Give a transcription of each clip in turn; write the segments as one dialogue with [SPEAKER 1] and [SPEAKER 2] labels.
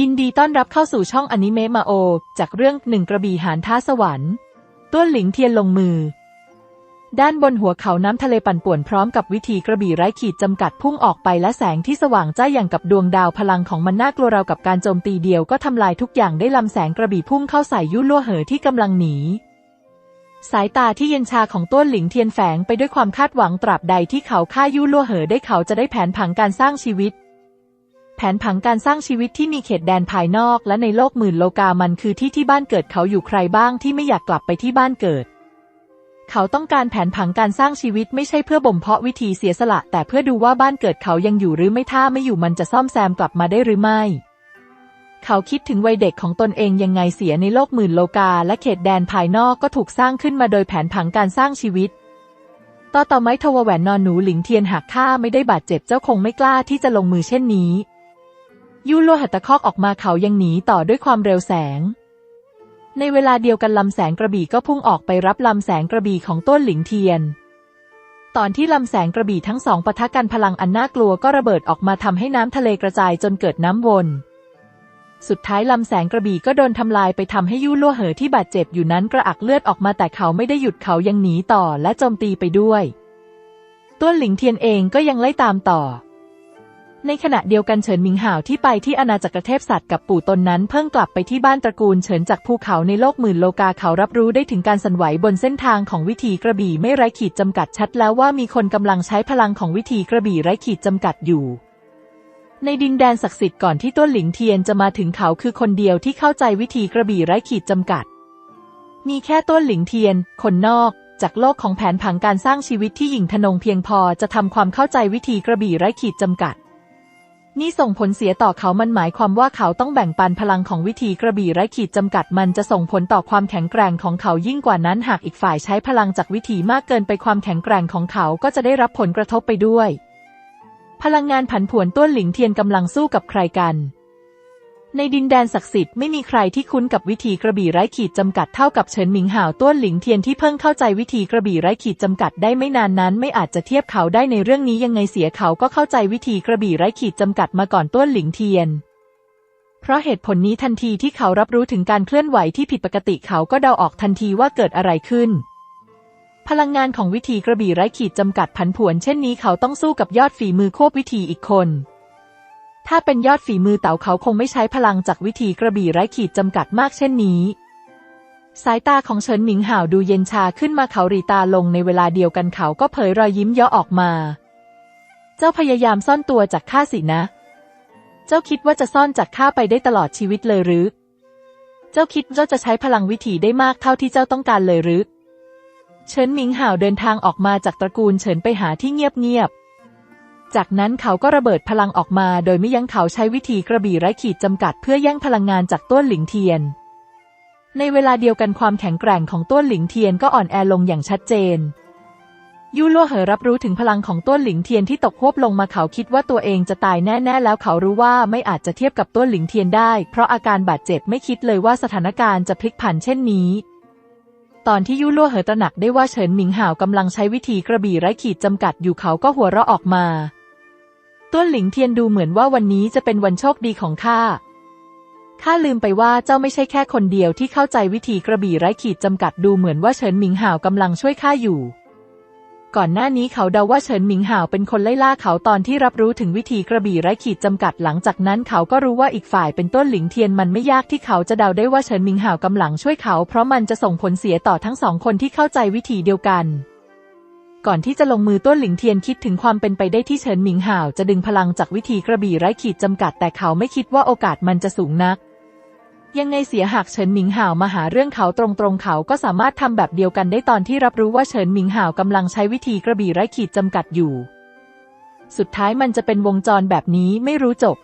[SPEAKER 1] ยินดีต้อนรับเข้าสู่ช่องอนิเมะมาโอ จากเรื่องหนึ่งกระบี่หานท้าสวรรค์ต้วนหลิงเทียนลงมือ ด้านบนหัวเขาน้ำทะเลปั่นป่วนพร้อมกับวิธีกระบี่ไร้ขีดจำกัดพุ่งออกไปและแสงที่สว่างจ้าอย่างกับดวงดาวพลังของมันน่ากลัวราวกับการโจมตีเดียวก็ทำลายทุกอย่างได้ลำแสงกระบี่พุ่งเข้าใส่ยุ่ลั่วเหอที่กำลังหนีสายตาที่เย็นชาของต้วนหลิงเทียนแฝงไปด้วยความคาดหวังตราบใดที่เขาฆ่ายุ่ลั่วเหอได้เขาจะได้แผนผังการสร้างชีวิต แผนผังการสร้างชีวิตที่มีเขตแดนภายนอกและในโลกหมื่นโลกามันคือที่ที่บ้านเกิดเขาอยู่ใครบ้างที่ไม่อยากกลับไปที่บ้านเกิด เขาต้องการแผนผังการสร้างชีวิตไม่ใช่เพื่อบ่มเพาะวิธีเสียสละ แต่เพื่อดูว่าบ้านเกิดเขายังอยู่หรือไม่ถ้าไม่อยู่มันจะซ่อมแซมกลับมาได้หรือไม่ เขาคิดถึงวัยเด็กของตนเองยังไงเสียในโลกหมื่นโลกาและเขตแดนภายนอกก็ถูกสร้างขึ้นมาโดยแผนผังการสร้างชีวิตต่อต่อไม้ทวแหวนนอนหนูหลิงเทียนหากข้าไม่ได้บาดเจ็บเจ้าคงไม่กล้าที่จะลงมือเช่นนี้ ยูโลหัตตะคอกออกมาเขายังหนีต่อด้วยความเร็วแสง ในเวลาเดียวกันลำแสงกระบี่ก็พุ่งออกไปรับลำแสงกระบี่ของต้นหลิงเทียน ตอนที่ลำแสงกระบี่ทั้งสองปะทะกันพลังอันน่ากลัวก็ระเบิดออกมาทำให้น้ำทะเลกระจายจนเกิดน้ำวน สุดท้ายลำแสงกระบี่ก็โดนทำลายไปทำให้ยู่ลั่วเหอที่บาดเจ็บอยู่นั้นกระอักเลือดออกมาแต่เขาไม่ได้หยุดเขายังหนีต่อและโจมตีไปด้วย ต้นหลิงเทียนเองก็ยังไล่ตามต่อ ในขณะเดียวกันเฉินหมิงห่าวที่ไปที่อาณาจักรเทพสัตว์กับปู่ตนนั้นเพิ่งกลับไปที่บ้านตระกูลเฉินจากภูเขาในโลกหมื่นโลกาเขารับรู้ได้ถึงการสั่นไหวบนเส้นทางของวิธีกระบี่ไม่ไร้ขีดจำกัดชัดแล้วว่ามีคนกำลังใช้พลังของวิธีกระบี่ไร้ขีดจำกัดอยู่ในดินแดนศักดิ์สิทธิ์ก่อนที่ต้นหลิงเทียนจะมาถึงเขาคือคนเดียวที่เข้าใจวิธีกระบี่ไร้ขีดจำกัด มีแค่ต้นหลิงเทียน คนนอก จากโลกของแผนผังการสร้างชีวิตที่หยิ่งทนงเพียงพอจะทำความเข้าใจวิธีกระบี่ไร้ขีดจำกัด นี่ส่งผลเสียต่อเขามันหมายความว่าเขาต้องแบ่งปันพลังของวิธีกระบี่ไร้ขีดจำกัดมันจะส่งผลต่อความแข็งแกร่งของเขายิ่งกว่านั้นหากอีกฝ่ายใช้พลังจากวิธีมากเกินไปความแข็งแกร่งของเขาก็จะได้รับผลกระทบไปด้วย พลังงานผันผวนต้วนหลิงเทียนกำลังสู้กับใครกัน ในดินแดนศักดิ์สิทธิ์ไม่มีใครที่คุ้นกับวิธีกระบี่ไร้ขีดจำกัดเท่ากับเฉินหมิงห่าวต้วนหลิงเทียนที่เพิ่งเข้าใจวิธีกระบี่ไร้ขีดจำกัดได้ไม่นานนั้นไม่อาจจะเทียบเขาได้ในเรื่องนี้ยังไงเสียเขาก็เข้าใจวิธีกระบี่ไร้ขีดจำกัดมาก่อนต้วนหลิงเทียน เพราะเหตุผลนี้ทันทีที่เขารับรู้ถึงการเคลื่อนไหวที่ผิดปกติเขาก็เดาออกทันทีว่าเกิดอะไรขึ้นพลังงานของวิธีกระบี่ไร้ขีดจำกัดผันผวนเช่นนี้เขาต้องสู้กับยอดฝีมือควบวิธีอีกคน ถ้าเป็นยอดฝีมือเต่าเขาคงไม่ใช้พลังจากวิธีกระบี่ไร้ขีดจำกัดมากเช่นนี้ สายตาของเฉินหมิงห่าวดูเย็นชาขึ้นมาเขารีตาลงในเวลาเดียวกันเขาก็เผยรอยยิ้มเยาะออกมา เจ้าพยายามซ่อนตัวจากข้าสินะ เจ้าคิดว่าจะซ่อนจากข้าไปได้ตลอดชีวิตเลยหรือ เจ้าคิดเจ้าจะใช้พลังวิถีได้มากเท่าที่เจ้าต้องการเลยหรือ เฉินหมิงห่าวเดินทางออกมาจากตระกูลเฉินไปหาที่เงียบๆ จากนั้นเขาก็ระเบิดพลังออกมา โดยไม่ยั้งเขาใช้วิธีกระบี่ไร้ขีดจำกัดเพื่อแย่งพลังงานจากต้นหลิงเทียน ในเวลาเดียวกันความแข็งแกร่งของต้นหลิงเทียนก็อ่อนแอลงอย่างชัดเจน ยู่ล่วเหอรับรู้ถึงพลังของต้นหลิงเทียนที่ตกควบลงมาเขาคิดว่าตัวเองจะตายแน่ๆแล้วเขารู้ว่าไม่อาจจะเทียบกับต้นหลิงเทียนได้ เพราะอาการบาดเจ็บไม่คิดเลยว่าสถานการณ์จะพลิกผันเช่นนี้ตอนที่ยู่ล่วเหอตระหนักได้ว่าเฉินหมิงห่าวกำลังใช้วิธีกระบี่ไร้ขีดจำกัดอยู่เขาก็หัวเราะออกมา ต้นหลิงเทียนดูเหมือนว่าวันนี้จะเป็นวันโชคดีของข้า ข้าลืมไปว่าเจ้าไม่ใช่แค่คนเดียวที่เข้าใจวิธีกระบี่ไร้ขีดจำกัดดูเหมือนว่าเฉินหมิงห่าวกำลังช่วยข้าอยู่ ก่อนหน้านี้เขาเดาว่าเฉินหมิงห่าวเป็นคนไล่ล่าเขาตอนที่รับรู้ถึงวิธีกระบี่ไร้ขีดจำกัดหลังจากนั้นเขาก็รู้ว่าอีกฝ่ายเป็นต้นหลิงเทียนมันไม่ยากที่เขาจะเดาได้ว่าเฉินหมิงห่าวกำลังช่วยเขา เพราะมันจะส่งผลเสียต่อทั้งสองคนที่เข้าใจวิธีเดียวกัน ก่อนที่จะลงมือต้นหลิงเทียนคิดถึงความเป็นไปได้ที่เฉินหมิงห่าวจะดึงพลังจากวิธีกระบี่ไร้ขีดจำกัดแต่เขาไม่คิดว่าโอกาสมันจะสูงนัก ยังไงเสียหากเฉินหมิงห่าวมาหาเรื่องเขาตรงๆเขาก็สามารถทำแบบเดียวกันได้ตอนที่รับรู้ว่าเฉินหมิงห่าวกำลังใช้วิธีกระบี่ไร้ขีดจำกัดอยู่ สุดท้ายมันจะเป็นวงจรแบบนี้ไม่รู้จบ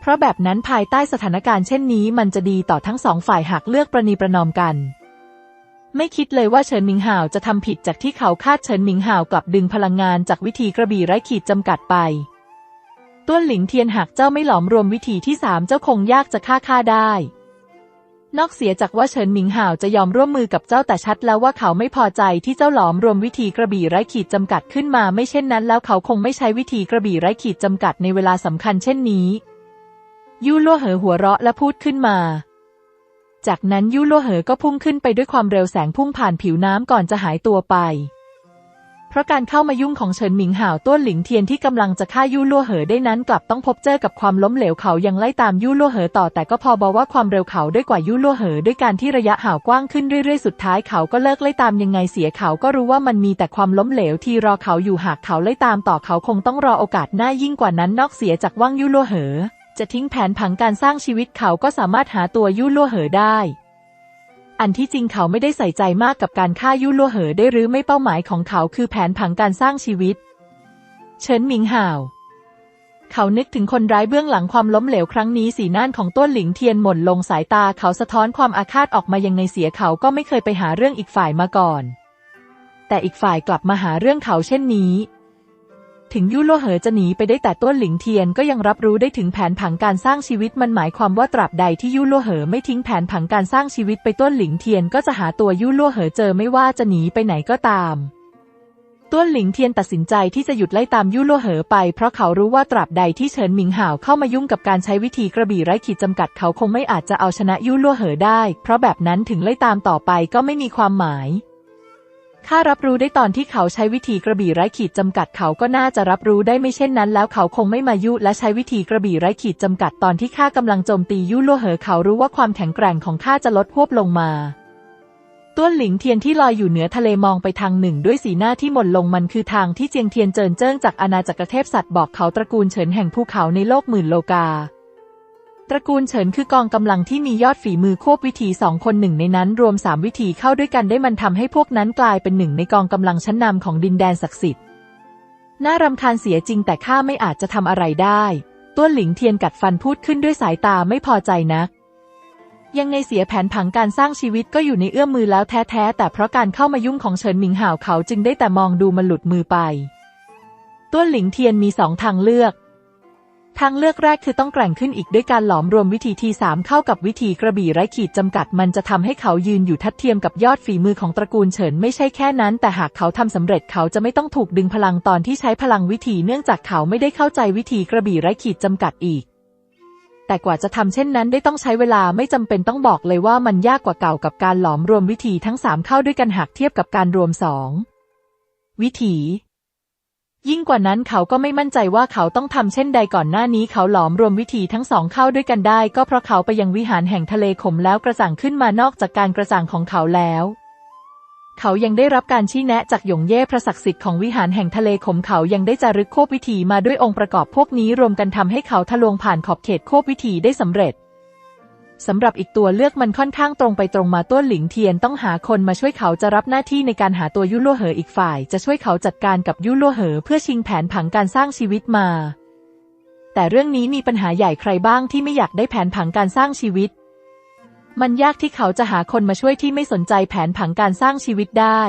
[SPEAKER 1] เพราะแบบนั้นภายใต้สถานการณ์เช่นนี้มันจะดีต่อทั้งสองฝ่ายหากเลือกประนีประนอมกัน ไม่คิดเลยว่าเฉินหมิงห่าวจะทำผิดจากที่เขาคาดเฉินหมิงห่าวกลับดึงพลังงานจากวิธีกระบี่ไร้ขีดจำกัดไปต้วนหลิงเทียนหากเจ้าไม่หลอมรวมวิธีที่สามเจ้าคงยากจะฆ่าข้าได้ นอกเสียจากว่าเฉินหมิงห่าวจะยอมร่วมมือกับเจ้าแต่ชัดแล้วว่าเขาไม่พอใจที่เจ้าหลอมรวมวิธีกระบี่ไร้ขีดจำกัดขึ้นมา ไม่เช่นนั้น แล้วเขาคงไม่ใช้วิธีกระบี่ไร้ขีดจำกัดในเวลาสำคัญเช่นนี้ยู่ลั่วเหอหัวเราะและพูดขึ้นมา จากนั้นยู่ลัวเหอก็พุ่งขึ้นไปด้วยความเร็วแสงพุ่งผ่านผิวน้ำก่อนจะหายตัวไป เพราะการเข้ามายุ่งของเฉินหมิงห่าวต้วนหลิงเทียนที่กำลังจะฆ่ายู่ลัวเหอได้นั้นกลับต้องพบเจอกับความล้มเหลวเขายังไล่ตามยู่ลัวเหอต่อแต่ก็พอบอกว่าความเร็วเขาด้วยกว่ายู่ลัวเหอด้วยการที่ระยะห่าวกว้างขึ้นเรื่อยๆสุดท้ายเขาก็เลิกไล่ตามยังไงเสียเขาก็รู้ว่ามันมีแต่ความล้มเหลวที่รอเขาอยู่หากเขาไล่ตามต่อเขาคงต้องรอโอกาสหน้ายิ่งกว่านั้นนอกเสียจากว่างยู่ลัวเหอ จะทิ้งแผนผังการสร้างชีวิตเขาก็สามารถหาตัวยู่ล่วเหอได้ อันที่จริงเขาไม่ได้ใส่ใจมากกับการฆ่ายู่ล่วเหอได้หรือไม่เป้าหมายของเขาคือแผนผังการสร้างชีวิต เฉินหมิงห่าว เขานึกถึงคนร้ายเบื้องหลังความล้มเหลวครั้งนี้สีหน้านของต้วนหลิงเทียนหม่นลงสายตาเขาสะท้อนความอาฆาตออกมายังไงเสียเขาก็ไม่เคยไปหาเรื่องอีกฝ่ายมาก่อน แต่อีกฝ่ายกลับมาหาเรื่องเขาเช่นนี้ ถึงยู่ล่วเหอจะหนีไปได้แต่ต้วนหลิงเทียนก็ยังรับรู้ได้ถึงแผนผังการสร้างชีวิตมันหมายความว่าตราบใดที่ยู่ล่วเหอไม่ทิ้งแผนผังการสร้างชีวิตไปต้วนหลิงเทียนก็จะหาตัวยู่ล่วเหอเจอไม่ว่าจะหนีไปไหนก็ตามต้วนหลิงเทียนตัดสินใจที่จะหยุดไล่ตามยู่ล่วเหอไป เพราะเขารู้ว่าตราบใดที่เฉินหมิงห่าวเข้ามายุ่งกับการใช้วิธีกระบี่ไร้ขีดจำกัดเขาคงไม่อาจจะเอาชนะยู่ล่วเหอได้ เพราะแบบนั้นถึงไล่ตามต่อไปก็ไม่มีความหมาย ข้ารับรู้ได้ตอนที่เขาใช้วิธีกระบี่ไร้ขีดจำกัดเขาก็น่าจะรับรู้ได้ไม่เช่นนั้น แล้วเขาคงไม่มายุและใช้วิธีกระบี่ไร้ขีดจำกัดตอนที่ข้ากำลังโจมตียู่ล่วเหอเขารู้ว่าความแข็งแกร่งของข้าจะลดพวบลงมาต้วนหลิงเทียนที่ลอยอยู่เหนือทะเลมองไปทางหนึ่ง ด้วยสีหน้าที่หม่นลงมันคือทางที่เจียงเทียนเจินเจิ้งจากอาณาจักรเทพสัตว์บอกเขาตระกูลเฉินแห่งภูเขาในโลกหมื่นโลกา ตระกูลเฉินคือกองกำลังที่มียอดฝีมือควบวิธีสองคนหนึ่งในนั้นรวมสามวิธีเข้าด้วยกันได้มันทำให้พวกนั้นกลายเป็นหนึ่งในกองกำลังชั้นนำของดินแดนศักดิ์สิทธิ์ น่ารำคาญเสียจริงแต่ข้าไม่อาจจะทำอะไรได้ต้วนหลิงเทียนกัดฟันพูดขึ้นด้วยสายตาไม่พอใจนัก ยังไงเสียแผนผังการสร้างชีวิตก็อยู่ในเอื้อมมือแล้วแท้ๆแต่เพราะการเข้ามายุ่งของเฉินหมิงห่าวเขาจึงได้แต่มองดูมันหลุดมือไปต้วนหลิงเทียนมีสองทางเลือก ทางเลือกแรกคือต้องแกร่งขึ้นอีกด้วยการหลอมรวมวิธีทีสามเข้ากับวิธีกระบี่ไร้ขีดจำกัดมันจะทำให้เขายืนอยู่ทัดเทียมกับยอดฝีมือของตระกูลเฉินไม่ใช่แค่นั้น แต่หากเขาทำสำเร็จเขาจะไม่ต้องถูกดึงพลังตอนที่ใช้พลังวิธีเนื่องจากเขาไม่ได้เข้าใจวิธีกระบี่ไร้ขีดจำกัดอีก แต่กว่าจะทำเช่นนั้นได้ต้องใช้เวลาไม่จำเป็นต้องบอกเลยว่ามันยากกว่าเก่ากับการหลอมรวมวิธีทั้งสามเข้าด้วยกันหากเทียบกับการรวมสองวิถี ยิ่งกว่านั้นเขาก็ไม่มั่นใจว่าเขาต้องทำเช่นใดก่อนหน้านี้เขาหลอมรวมวิธีทั้งสองเข้าด้วยกันได้ ก็เพราะเขาไปยังวิหารแห่งทะเลขมแล้วกระจ่างขึ้นมานอกจากการกระจ่างของเขาแล้วเขายังได้รับการชี้แนะจากหยงเย่พระศักดิ์สิทธิ์ของวิหารแห่งทะเลขมเขายังได้จารึกโคบวิธีมาด้วยองค์ประกอบพวกนี้รวมกันทำให้เขาทะลวงผ่านขอบเขตโคบวิธีได้สำเร็จ สำหรับอีกตัวเลือกมันค่อนข้างตรงไปตรงมาต้วนหลิงเทียนต้องหาคนมาช่วยเขาจะรับหน้าที่ในการหาตัวยุลั่วเหออีกฝ่าย จะช่วยเขาจัดการกับยุลั่วเหอเพื่อชิงแผนผังการสร้างชีวิตมา แต่เรื่องนี้มีปัญหาใหญ่ใครบ้างที่ไม่อยากได้แผนผังการสร้างชีวิต มันยากที่เขาจะหาคนมาช่วยที่ไม่สนใจแผนผังการสร้างชีวิตได้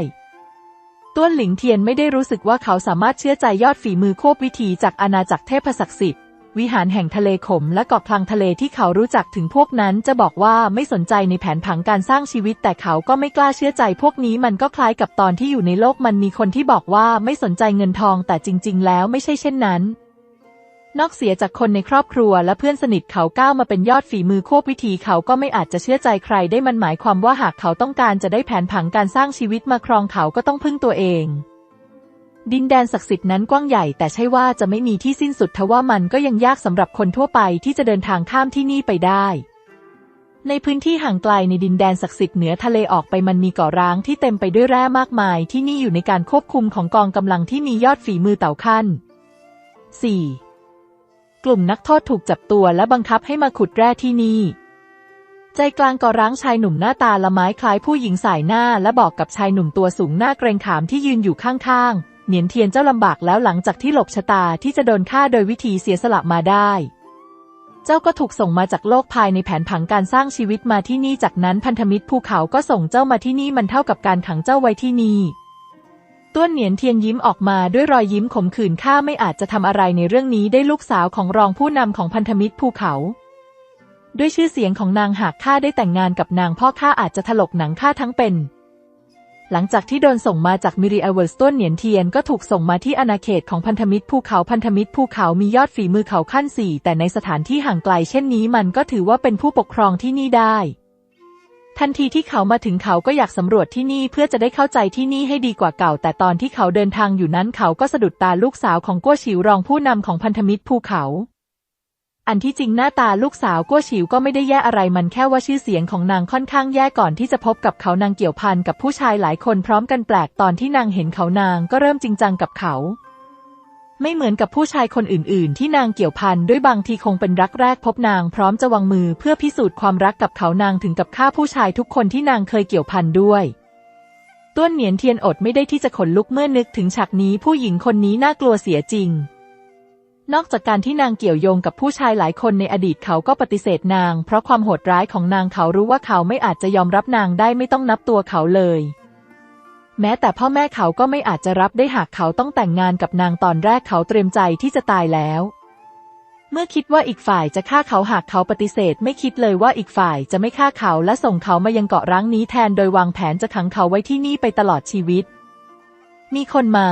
[SPEAKER 1] ต้วนหลิงเทียนไม่ได้รู้สึกว่าเขาสามารถเชื่อใจยอดฝีมือโคบวิธีจากอาณาจักรเทพศักดิ์สิทธิ์ วิหารแห่งทะเลขมและเกาะพลังทะเลที่เขารู้จักถึงพวกนั้นจะบอกว่าไม่สนใจในแผนผังการสร้างชีวิต แต่เขาก็ไม่กล้าเชื่อใจพวกนี้มันก็คล้ายกับตอนที่อยู่ในโลกมันมีคนที่บอกว่าไม่สนใจเงินทองแต่จริง ๆ แล้วไม่ใช่เช่นนั้นนอกเสียจากคนในครอบครัวและเพื่อนสนิทเขาก้าวมาเป็นยอดฝีมือโคบวิธีเขาก็ไม่อาจจะเชื่อใจใครได้มันหมายความว่าหากเขาต้องการจะได้แผนผังการสร้างชีวิตมาครองเขาก็ต้องพึ่งตัวเอง ดินแดนศักดิ์สิทธิ์นั้นกว้างใหญ่แต่ใช่ว่าจะไม่มีที่สิ้นสุดทว่ามันก็ยังยากสำหรับคนทั่วไปที่จะเดินทางข้ามที่นี่ไปได้ ในพื้นที่ห่างไกลในดินแดนศักดิ์สิทธิ์เหนือทะเลออกไปมันมีเกาะร้างที่เต็มไปด้วยแร่มากมาย ที่นี่อยู่ในการควบคุมของกองกำลังที่มียอดฝีมือเต่าขั้น 4. กลุ่มนักโทษถูกจับตัวและบังคับให้มาขุดแร่ที่นี่ใจกลางก่อร้างชายหนุ่มหน้าตาละไม้คล้ายผู้หญิงสายหน้าและบอกกับชายหนุ่มตัวสูงหน้าเกรงขามที่ยืนอยู่ข้างๆ เหนียนเทียนเจ้าลำบากแล้วหลังจากที่หลบชะตาที่จะโดนฆ่าโดยวิธีเสียสละมาได้ เจ้าก็ถูกส่งมาจากโลกภายในแผนผังการสร้างชีวิตมาที่นี่จากนั้นพันธมิตรภูเขาก็ส่งเจ้ามาที่นี่มันเท่ากับการขังเจ้าไว้ที่นี่ต้วนเหนียนเทียนยิ้มออกมาด้วยรอยยิ้มขมขื่นข้าไม่อาจจะทำอะไรในเรื่องนี้ได้ลูกสาวของรองผู้นำของพันธมิตรภูเขา ด้วยชื่อเสียงของนางหากข้าได้แต่งงานกับนางพ่อข้าอาจจะถลกหนังข้าทั้งเป็น หลังจากที่โดนส่งมาจากมิริอเวอร์สต้นเหนียนเทียนก็ถูกส่งมาที่อาณาเขตของพันธมิตรภูเขาพันธมิตรภูเขามียอดฝีมือเขาขั้นสี่แต่ในสถานที่ห่างไกลเช่นนี้มันก็ถือว่าเป็นผู้ปกครองที่นี่ได้ ทันทีที่เขามาถึงเขาก็อยากสำรวจที่นี่เพื่อจะได้เข้าใจที่นี่ให้ดีกว่าเก่า แต่ตอนที่เขาเดินทางอยู่นั้นเขาก็สะดุดตาลูกสาวของกัวฉิวรองผู้นำของพันธมิตรภูเขา อันที่จริงหน้าตาลูกสาวกัวฉิวก็ไม่ได้แย่อะไรมันแค่ว่าชื่อเสียงของนางค่อนข้างแย่ก่อนที่จะพบกับเขานางเกี่ยวพันกับผู้ชายหลายคนพร้อมกันแปลกตอนที่นางเห็นเขานางก็เริ่มจริงจังกับเขา ไม่เหมือนกับผู้ชายคนอื่น ๆ ที่นางเกี่ยวพันด้วยบางทีคงเป็นรักแรกพบนางพร้อมจะวางมือเพื่อพิสูจน์ความรักกับเขานางถึงกับฆ่าผู้ชายทุกคนที่นางเคยเกี่ยวพันด้วยต้วนเหนียนเทียนอดไม่ได้ที่จะขนลุกเมื่อนึกถึงฉากนี้ผู้หญิงคนนี้น่ากลัวเสียจริง นอกจากการที่นางเกี่ยวโยงกับผู้ชายหลายคนในอดีตเขาก็ปฏิเสธนาง เพราะความโหดร้ายของนางเขารู้ว่าเขาไม่อาจจะยอมรับนางได้ไม่ต้องนับตัวเขาเลย แม้แต่พ่อแม่เขาก็ไม่อาจจะรับได้หากเขาต้องแต่งงานกับนางตอนแรกเขาเตรียมใจที่จะตายแล้ว เมื่อคิดว่าอีกฝ่ายจะฆ่าเขาหากเขาปฏิเสธ ไม่คิดเลยว่าอีกฝ่ายจะไม่ฆ่าเขาและส่งเขามายังเกาะร้างนี้แทนโดยวางแผนจะขังเขาไว้ที่นี่ไปตลอดชีวิต มีคนมา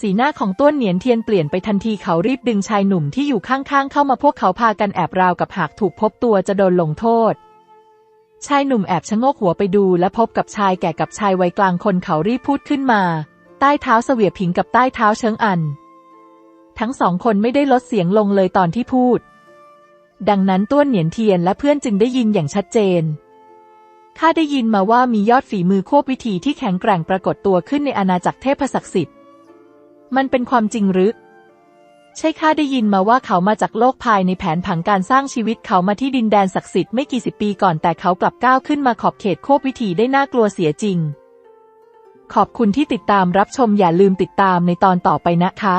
[SPEAKER 1] สีหน้าของต้วนเหนียนเทียนเปลี่ยนไปทันทีเขารีบดึงชายหนุ่มที่อยู่ข้างๆ เข้ามาพวกเขาพากันแอบราวกับหากถูกพบตัวจะโดนลงโทษ ชายหนุ่มแอบชะโงกหัวไปดูและพบกับชายแก่กับชายวัยกลางคนเขารีบพูดขึ้นมา ใต้เท้าเสวียผิงกับใต้เท้าเชิงอัน ทั้งสองคนไม่ได้ลดเสียงลงเลยตอนที่พูด ดังนั้นต้วนเหนียนเทียนและเพื่อนจึงได้ยินอย่างชัดเจนข้าได้ยินมาว่ามียอดฝีมือควบวิธีที่แข็งแกร่งปรากฏตัวขึ้นในอาณาจักรเทพศักดิ์สิทธิ์ มันเป็นความจริงหรือ ใช่ข้าได้ยินมาว่าเขามาจากโลกภายในแผนผังการสร้างชีวิตเขามาที่ดินแดนศักดิ์สิทธิ์ไม่กี่สิบปีก่อนแต่เขากลับก้าวขึ้นมาขอบเขตโคบวิถีได้น่ากลัวเสียจริง ขอบคุณที่ติดตามรับชมอย่าลืมติดตามในตอนต่อไปนะคะ